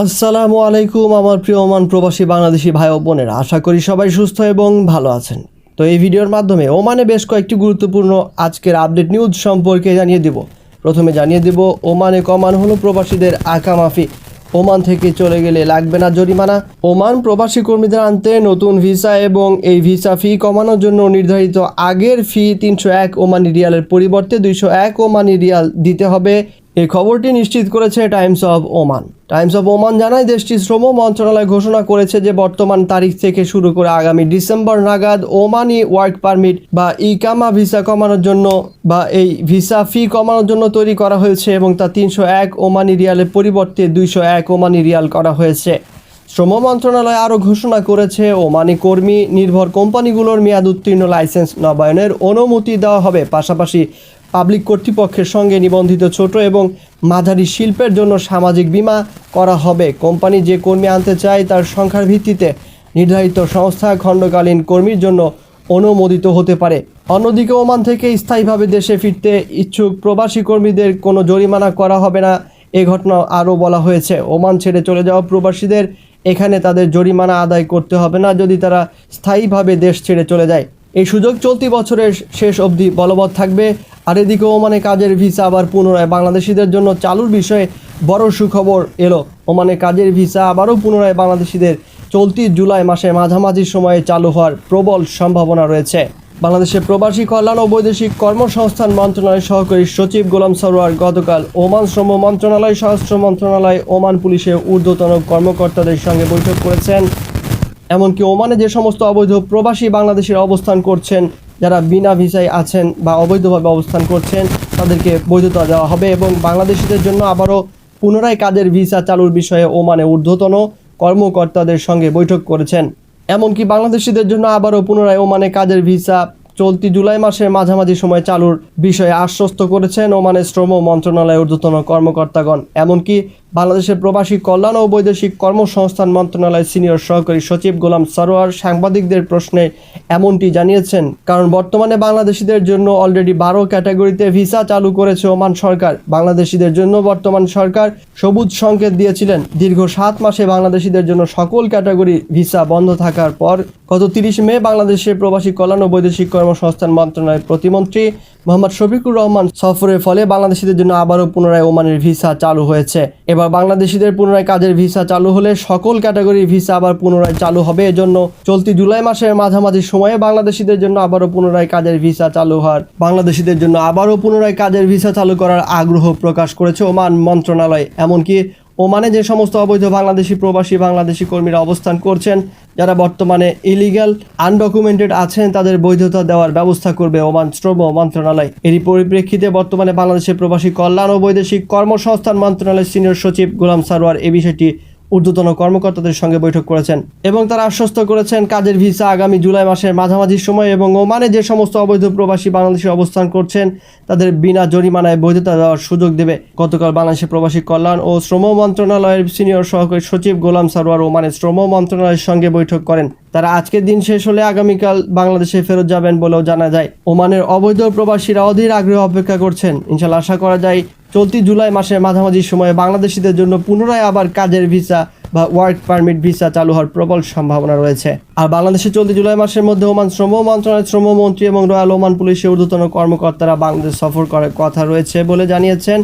আসসালামু আলাইকুম, আমার প্রিয় ওমান প্রবাসী বাংলাদেশি ভাই ও বোনেরা। আশা করি সবাই সুস্থ এবং ভালো আছেন। তো এই ভিডিওর মাধ্যমে ওমানে বেশ কয়েকটি গুরুত্বপূর্ণ আজকের আপডেট নিউজ সম্পর্কে জানিয়ে দিব। প্রথমে জানিয়ে দিব, ওমানে কমান হলো প্রবাসীদের আঁকা মাফি। ওমান থেকে চলে গেলে লাগবে না জরিমানা। ওমান প্রবাসী কর্মীদের আনতে নতুন ভিসা এবং এই ভিসা ফি কমানোর জন্য নির্ধারিত আগের ফি তিনশো এক ওমানি রিয়ালের পরিবর্তে দুইশো এক ওমানি রিয়াল দিতে হবে। এই খবরটি নিশ্চিত করেছে Times of Oman. Times of Oman জানায়, দেশটির শ্রম মন্ত্রণালয় ঘোষণা করেছে যে বর্তমান তারিখ থেকে শুরু করে আগামী ডিসেম্বর নাগাদ ওমানি ওয়ার্ক পারমিট বা ইকামা ভিসা কমানোর জন্য বা এই ভিসা ফি কমানোর জন্য তৈরি করা হয়েছে এবং তা তিনশো এক ওমানি রিয়ালের পরিবর্তে দুইশো এক ওমানি রিয়াল করা হয়েছে। শ্রম মন্ত্রণালয় আরও ঘোষণা করেছে, ওমানি কর্মী নির্ভর কোম্পানিগুলোর মেয়াদ উত্তীর্ণ লাইসেন্স নবায়নের অনুমতি দেওয়া হবে। পাশাপাশি পাবলিক কর্তৃপক্ষের সঙ্গে নিবন্ধিত ছোট এবং মাঝারি শিল্পের জন্য সামাজিক বীমা করা হবে। কোম্পানি যে কর্মী আনতে চায় তার সংখ্যার ভিত্তিতে নির্ধারিত সংস্থা খণ্ডকালীন কর্মীর জন্য অনুমোদিত হতে পারে। অন্যদিকে ওমান থেকে স্থায়ীভাবে দেশে ফিরতে ইচ্ছুক প্রবাসী কর্মীদের কোনো জরিমানা করা হবে না। এ ঘটনা আরও বলা হয়েছে। ওমান ছেড়ে চলে যাওয়া প্রবাসীদের এখানে তাদের জরিমানা আদায় করতে হবে না যদি তারা স্থায়ীভাবে দেশ ছেড়ে চলে যায়। এই সুযোগ চলতি বছরের শেষ অবধি বলবৎ থাকবে। আর এদিকে ওমানে কাজের ভিসা আবার পুনরায়। বাংলাদেশিদের জন্য চালুর বিষয়ে বড় সুখবর এলো। ওমানে কাজের ভিসা আবারও পুনরায় বাংলাদেশিদের। চলতি জুলাই মাসে মাঝামাঝি সময়ে চালু হওয়ার প্রবল সম্ভাবনা রয়েছে। বাংলাদেশের প্রবাসী কল্যাণ ও বৈদেশিক কর্মসংস্থান মন্ত্রণালয়ের সহকারী সচিব গোলাম সরোয়ার গতকাল ওমান শ্রম মন্ত্রণালয় স্বরাষ্ট্র মন্ত্রণালয়, ওমান পুলিশের ঊর্ধ্বতন কর্মকর্তাদের সঙ্গে বৈঠক করেছেন। এমনকি ওমানে যে সমস্ত অবৈধ প্রবাসী বাংলাদেশের অবস্থান করছেন যারা বিনা ভিসায় আছেন বা অবৈধভাবে অবস্থান করছেন, তাদেরকে বৈধতা দেওয়া হবে এবং বাংলাদেশিদের জন্য আবারও পুনরায় কাজের ভিসা চালুর বিষয়ে ওমানে ঊর্ধ্বতন কর্মকর্তাদের সঙ্গে বৈঠক করেছেন। এমনকি বাংলাদেশিদের জন্য আবারও পুনরায় ওমানে কাজের ভিসা চলতি জুলাই মাসের মাঝামাঝি সময় চালুর বিষয়ে আশ্বস্ত করেছেন ওমানের শ্রম মন্ত্রণালয়ের ঊর্ধ্বতন কর্মকর্তাগণ। এমনকি বাংলাদেশের প্রবাসী কল্যাণ ও বৈদেশিক কর্মসংস্থান মন্ত্রণালয়ের সিনিয়র সহকারী সচিব গোলাম সরোয়ার সাংবাদিকদের প্রশ্নে এমনটি জানিয়েছেন, কারণ বর্তমানে বাংলাদেশিদের জন্য অলরেডি বারো ক্যাটাগরিতে ভিসা চালু করেছে ওমান সরকার। বাংলাদেশিদের জন্য বর্তমান সরকার সবুজ সংকেত দিয়েছিলেন। দীর্ঘ সাত মাসে বাংলাদেশিদের জন্য সকল ক্যাটাগরি ভিসা বন্ধ থাকার পর গত তিরিশ মে বাংলাদেশের প্রবাসী কল্যাণ ও বৈদেশিক কর্মসংস্থান মন্ত্রণালয়ের প্রতিমন্ত্রী মোহাম্মদ শফিকুর রহমান সফরের ফলে বাংলাদেশিদের জন্য আবারও পুনরায় ওমানের ভিসা চালু হয়েছে। এবার বাংলাদেশিদের পুনরায় কাজের ভিসা চালু হলে সকল ক্যাটাগরির ভিসা আবার পুনরায় চালু হবে। এজন্য চলতি জুলাই মাসের মাঝামাঝি সময়ে বাংলাদেশিদের জন্য আবারও পুনরায় কাজের ভিসা চালু হওয়ার বাংলাদেশিদের জন্য আবারও পুনরায় কাজের ভিসা চালু করার আগ্রহ প্রকাশ করেছে ওমান মন্ত্রণালয়। এমনকি ওমানে যে সমস্ত অবৈধ বাংলাদেশি প্রবাসী, বাংলাদেশি কর্মীরা অবস্থান করছেন যারা বর্তমানে ইলিগাল আনডকুমেন্টেড আছেন, তাদের বৈধতা দেওয়ার ব্যবস্থা করবে ওমান শ্রম মন্ত্রণালয়। এরই পরিপ্রেক্ষিতে বর্তমানে বাংলাদেশের প্রবাসী কল্যাণ ও বৈদেশিক কর্মসংস্থান মন্ত্রণালয়ের সিনিয়র সচিব গোলাম সারোয়ার এ বিষয়টি ঊর্ধ্বতন কর্মকর্তাদের সঙ্গে বৈঠক করেছেন এবং তারা আশ্বস্ত করেছেন কাজের ভিসা আগামী জুলাই মাসের মাঝামাঝি সময় এবং ওমানে যে সমস্ত অবৈধ প্রবাসী বাংলাদেশে অবস্থান করছেন, তাদের বিনা জরিমানায় বৈধতা দেওয়ার সুযোগ দেবে। গতকাল বাংলাদেশের প্রবাসী কল্যাণ ও শ্রম মন্ত্রণালয়ের সিনিয়র সহকারী সচিব গোলাম সারোয়ার ওমানের শ্রম মন্ত্রণালয়ের সঙ্গে বৈঠক করেন। তারা আজকের দিন শেষ হলে আগামীকাল বাংলাদেশে ফেরত যাবেন বলেও জানা যায়। ওমানের অবৈধ প্রবাসীরা অধীর আগ্রহ অপেক্ষা করছেন। ইনশাল্লাহ আশা করা যায় চলতি জুলাই মাসের মাঝামাঝি সময়ে বাংলাদেশিদের জন্য পুনরায় আবার কাজের ভিসা বা ওয়ার্ক পারমিট ভিসা চালু হওয়ার প্রবল সম্ভাবনা রয়েছে। আর বাংলাদেশে চলতি জুলাই মাসের মধ্যে ওমান শ্রম মন্ত্রণালয়ের শ্রমমন্ত্রী এবং রয়্যাল ওমান পুলিশের ঊর্ধ্বতন কর্মকর্তারা বাংলাদেশ সফর করার কথা রয়েছে বলে জানিয়েছেন।